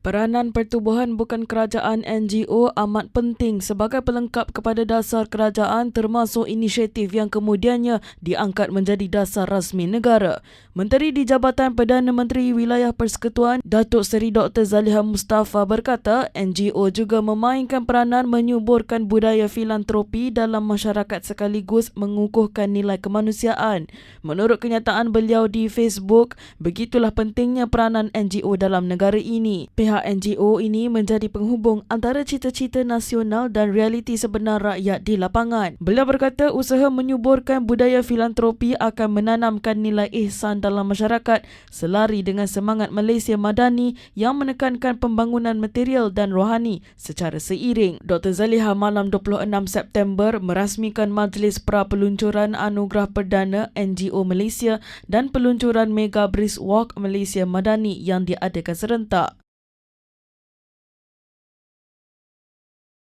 Peranan pertubuhan bukan kerajaan NGO amat penting sebagai pelengkap kepada dasar kerajaan termasuk inisiatif yang kemudiannya diangkat menjadi dasar rasmi negara. Menteri di Jabatan Perdana Menteri Wilayah Persekutuan Datuk Seri Dr. Zaliha Mustafa berkata NGO juga memainkan peranan menyuburkan budaya filantropi dalam masyarakat sekaligus mengukuhkan nilai kemanusiaan. Menurut kenyataan beliau di Facebook, begitulah pentingnya peranan NGO dalam negara ini pihak NGO ini menjadi penghubung antara cita-cita nasional dan realiti sebenar rakyat di lapangan. Beliau berkata usaha menyuburkan budaya filantropi akan menanamkan nilai ihsan dalam masyarakat selari dengan semangat Malaysia Madani yang menekankan pembangunan material dan rohani secara seiring. Dr. Zaliha malam 26 September merasmikan Majlis Pra Peluncuran Anugerah Perdana NGO Malaysia dan peluncuran Mega Brisk Walk Malaysia Madani yang diadakan serentak.